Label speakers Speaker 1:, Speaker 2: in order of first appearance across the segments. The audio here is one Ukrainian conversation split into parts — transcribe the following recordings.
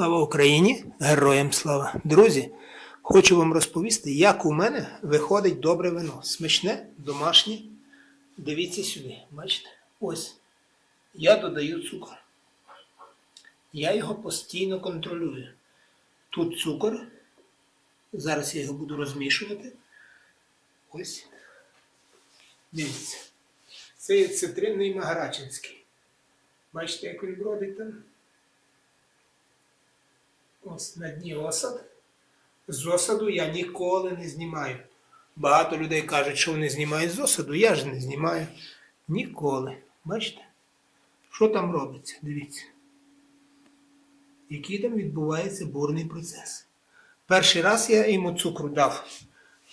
Speaker 1: Слава Україні! Героям слава! Друзі, хочу вам розповісти, як у мене виходить добре вино. Смачне, домашнє. Дивіться сюди, бачите? Ось. Я додаю цукор. Я його постійно контролюю. Тут цукор. Зараз я його буду розмішувати. Ось. Дивіться. Це є цитринний Магарачинський. Бачите, як він бродить там? Ось на дні осад. З осаду я ніколи не знімаю. Багато людей кажуть, що вони знімають з осаду. Я ж не знімаю. Ніколи. Бачите? Що там робиться? Дивіться. Який там відбувається бурний процес. Перший раз я йому цукру дав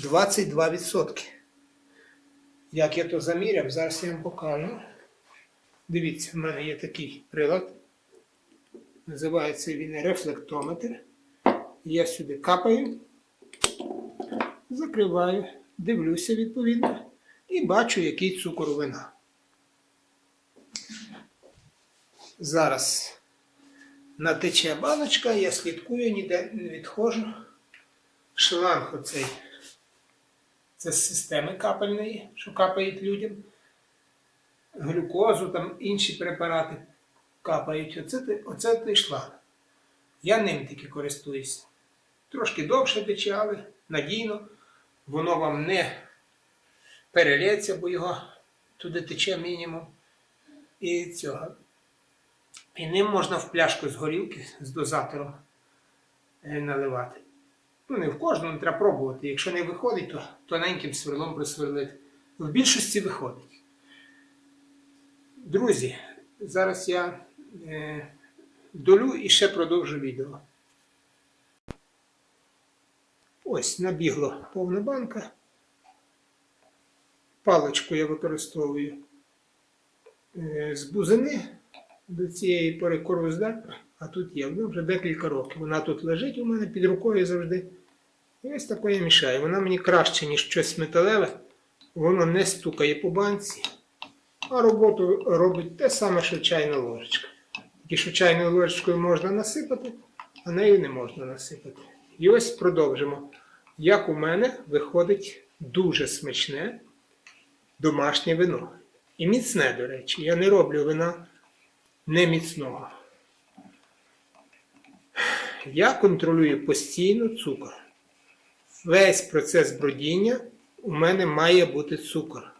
Speaker 1: 22%. Як я то заміряв, зараз я вам покажу. Дивіться, в мене є такий прилад. Називається він рефлектометр. Я сюди капаю, закриваю, дивлюся відповідно і бачу, який цукор вина. Зараз натече баночка, я слідкую, ніде не відходжу. Шланг оцей. Це з системи капельної, що капають людям. Глюкозу, там інші препарати капають. Оце, те- оце той шланг. Я ним тільки користуюся. Трошки довше тече, але надійно. Воно вам не перелється, бо його туди тече мінімум. І цього. І ним можна в пляшку з горілки з дозатором е, наливати. Ну, не в кожному треба пробувати. Якщо не виходить, то тоненьким сверлом просверлити. В більшості виходить. Друзі, зараз я долю і ще продовжу відео. Ось набігло повна банка. Паличку я використовую е, з бузини до цієї пори корузда, а тут є вона вже декілька років. Вона тут лежить у мене під рукою завжди. І ось такою мішає. Вона мені краще, ніж щось металеве. Воно не стукає по банці, а роботу робить те саме, що чайна ложечка. Тільки що чайною ложечкою можна насипати, а нею не можна насипати. І ось продовжимо. Як у мене виходить дуже смачне домашнє вино. І міцне, до речі. Я не роблю вина неміцного. Я контролюю постійно цукор. Весь процес бродіння у мене має бути цукор.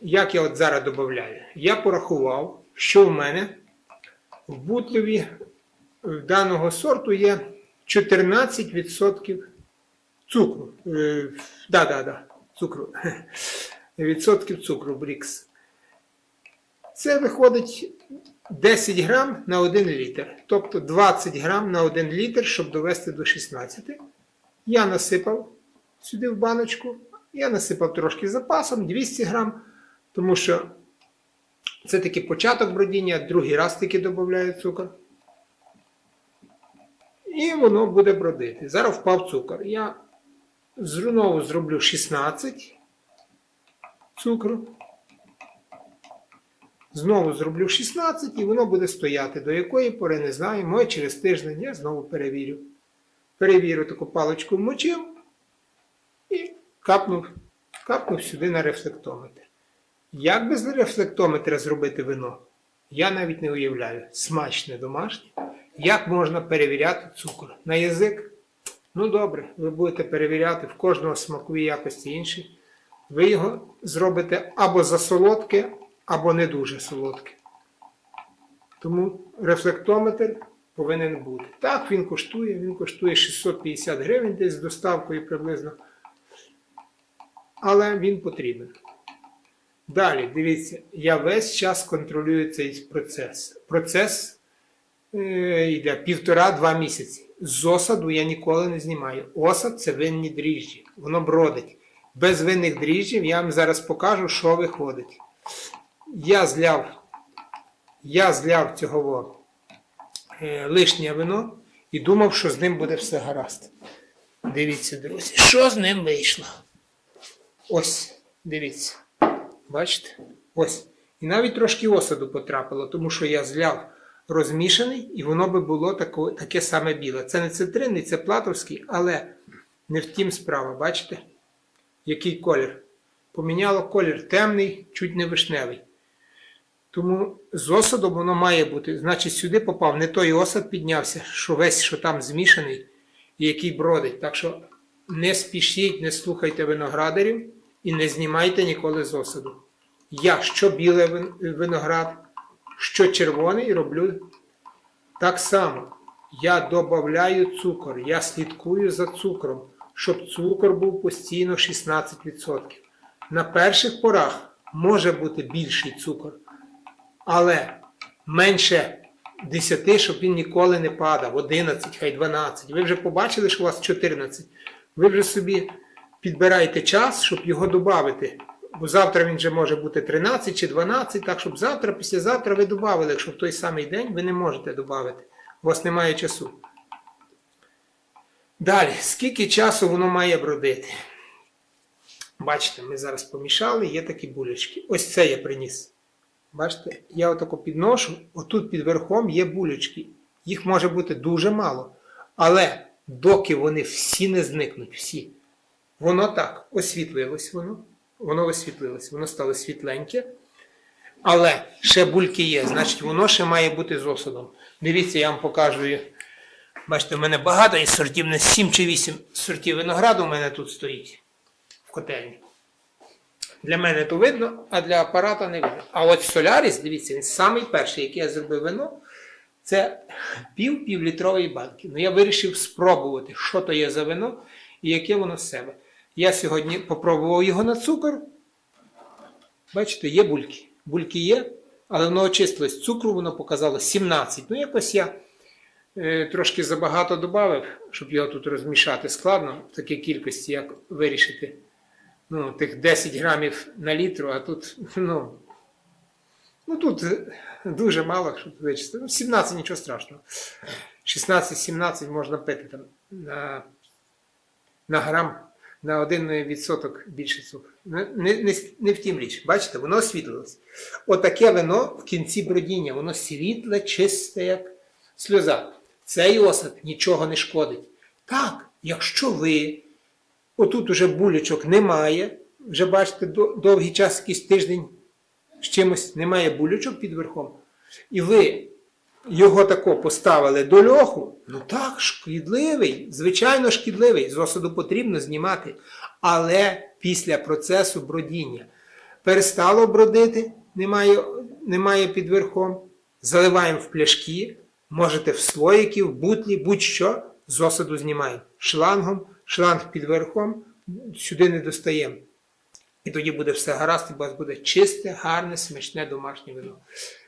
Speaker 1: Як я от зараз додаю? Я порахував, що в мене в бутлеві даного сорту є 14% цукру. Е, да, да, да, цукру. Відсотків цукру Брікс. Це виходить 10 грам на 1 літр. Тобто 20 грам на 1 літр, щоб довести до 16. Я насипав сюди в баночку. Я насипав трошки запасом 200 грам, тому що це таки початок бродіння, другий раз таки додаю цукор. І воно буде бродити. Зараз впав цукор. Я знову зроблю 16 цукру. Знову зроблю 16 і воно буде стояти. До якої пори не знаю. Може через тиждень я знову перевірю. Перевірю таку паличку вмочив і капнув, капнув сюди на рефлектометр. Як без рефлектометра зробити вино? Я навіть не уявляю. Смачне домашнє. Як можна перевіряти цукор? На язик? Ну добре, ви будете перевіряти в кожного смакові якості інші. Ви його зробите або засолодке, або не дуже солодке. Тому рефлектометр повинен бути. Так, він коштує, він коштує 650 гривень десь з доставкою приблизно. Але він потрібен. Далі, дивіться, я весь час контролюю цей процес. Процес е, йде півтора-два місяці. З осаду я ніколи не знімаю. Осад це винні дріжджі. Воно бродить. Без винних дріжджів я вам зараз покажу, що виходить. Я зляв, я зляв цього е, лишнє вино і думав, що з ним буде все гаразд. Дивіться, друзі, що з ним вийшло. Ось, дивіться. Бачите? Ось. І навіть трошки осаду потрапило, тому що я зляв розмішаний, і воно би було таке саме біле. Це не цитринний, це платовський, але не втім справа, бачите? Який колір? Поміняло колір темний, чуть не вишневий. Тому з осадом воно має бути. Значить, сюди попав не той осад піднявся, що весь, що там змішаний, і який бродить. Так що не спішіть, не слухайте виноградарів і не знімайте ніколи з осаду. Я що біле вин- виноград, що червоний роблю так само. Я додаю цукор, я слідкую за цукром, щоб цукор був постійно 16%. На перших порах може бути більший цукор, але менше 10, щоб він ніколи не падав, 11, хай 12. Ви вже побачили, що у вас 14. Ви вже собі підбираєте час, щоб його додати. Бо завтра він вже може бути 13 чи 12, так щоб завтра, післязавтра ви додали. Якщо в той самий день ви не можете додати. У вас немає часу. Далі, скільки часу воно має бродити? Бачите, ми зараз помішали, є такі булечки. Ось це я приніс. Бачите, я отако підношу, отут під верхом є булечки. Їх може бути дуже мало. Але доки вони всі не зникнуть, всі, воно так освітлилось воно. Воно освітлилось, воно стало світленьке. Але ще бульки є, значить, воно ще має бути з осадом. Дивіться, я вам покажу. Бачите, в мене багато є сортів, не 7 чи 8 сортів винограду у мене тут стоїть в котельні. Для мене то видно, а для апарата не видно. А от Соляріс, дивіться, він самий перший, який я зробив вино, це пів півлітрової банки. Ну я вирішив спробувати, що то є за вино і яке воно з себе. Я сьогодні попробував його на цукор. Бачите, є бульки. Бульки є, але воно очистилось. Цукру воно показало 17. Ну, якось я е, трошки забагато додав, щоб його тут розмішати. Складно в такій кількості, як вирішити. Ну, тих 10 грамів на літру, а тут, ну, ну тут дуже мало, щоб вичистити. Ну, 17 нічого страшного. 16-17 можна пити там на, на грам, на 1% більше цукру. Не, не, не, в тім річ. Бачите, воно освітлилось. Отаке вино в кінці бродіння, воно світле, чисте, як сльоза. Цей осад нічого не шкодить. Так, якщо ви Отут уже булечок немає. Вже бачите, довгий час, якийсь тиждень з чимось немає булючок під верхом. І ви його тако поставили до льоху, ну так, шкідливий, звичайно, шкідливий. З осаду потрібно знімати. Але після процесу бродіння перестало бродити, немає, немає під верхом. Заливаємо в пляшки, можете в слоїки, в бутлі, будь-що, з осаду знімаємо. Шлангом, шланг під верхом, сюди не достаємо. І тоді буде все гаразд, і у вас буде чисте, гарне, смачне домашнє вино.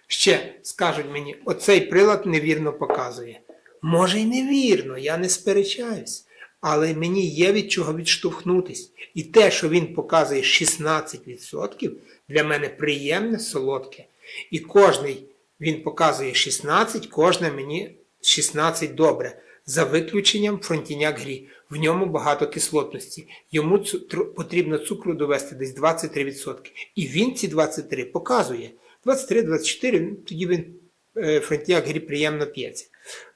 Speaker 1: Ще скажуть мені, оцей прилад невірно показує. Може й невірно, я не сперечаюсь. Але мені є від чого відштовхнутись. І те, що він показує 16%, для мене приємне, солодке. І кожний він показує 16, кожне мені 16 добре. За виключенням фронтіняк грі. В ньому багато кислотності. Йому потрібно цукру довести десь 23%. І він ці 23 показує. 23-24, ну, тоді він е, фронтіняк грі приємно п'ється.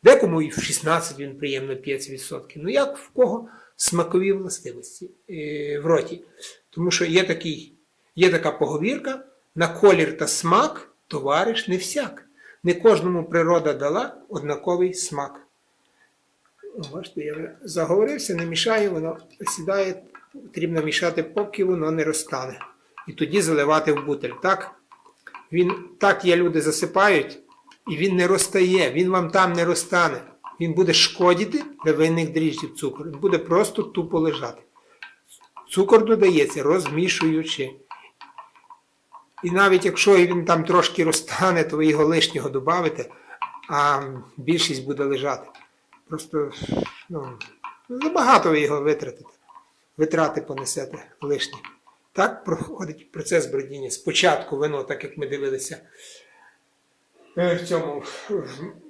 Speaker 1: Декому і в 16 він приємно п'ється відсотків. Ну як в кого смакові властивості е, в роті. Тому що є, такий, є така поговірка, на колір та смак товариш не всяк. Не кожному природа дала однаковий смак. Бачите, я вже заговорився, не мішаю, воно сідає, потрібно мішати, поки воно не розтане. І тоді заливати в бутель. Так, він, так є люди засипають, і він не розтає, він вам там не розтане. Він буде шкодити для винних дріжджів цукру. Він буде просто тупо лежати. Цукор додається, розмішуючи. І навіть якщо він там трошки розтане, то ви його лишнього додавите, а більшість буде лежати. Просто ну, забагато ви його витратите. Витрати понесете лишні. Так проходить процес бродіння. Спочатку вино, так як ми дивилися е, в цьому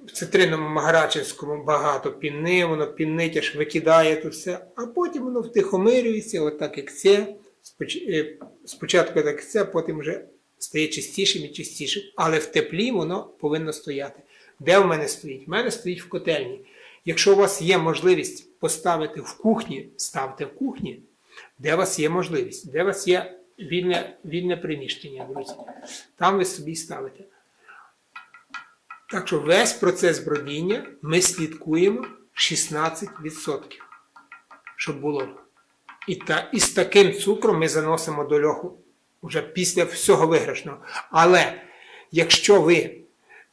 Speaker 1: в цитринному Магарачинському багато піни, воно пінить, аж викидає то все, а потім воно втихомирюється, отак як це. Е, Спочатку як це, потім вже стає чистішим і чистішим. Але в теплі воно повинно стояти. Де в мене стоїть? В мене стоїть в котельні. Якщо у вас є можливість поставити в кухні, ставте в кухні, де у вас є можливість, де у вас є вільне, вільне приміщення, друзі. Там ви собі ставите. Так що весь процес бродіння ми слідкуємо 16%, щоб було. І, та, і з таким цукром ми заносимо до льоху вже після всього виграшного. Але якщо ви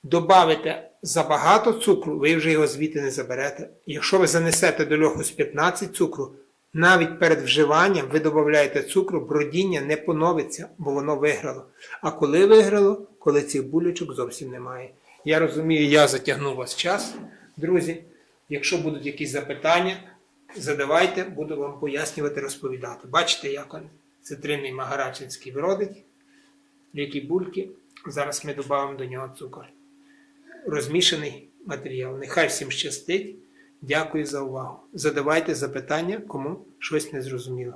Speaker 1: додавите забагато цукру, ви вже його звідти не заберете. Якщо ви занесете до льоху з 15 цукру, навіть перед вживанням ви додаєте цукру, бродіння не поновиться, бо воно виграло. А коли виграло, коли цих булючок зовсім немає. Я розумію, я затягнув вас час, друзі. Якщо будуть якісь запитання, задавайте, буду вам пояснювати, розповідати. Бачите, як цитринний магарачинський бродить, які бульки. Зараз ми додамо до нього цукор. Розмішаний матеріал. Нехай всім щастить. Дякую за увагу. Задавайте запитання, кому щось не зрозуміло.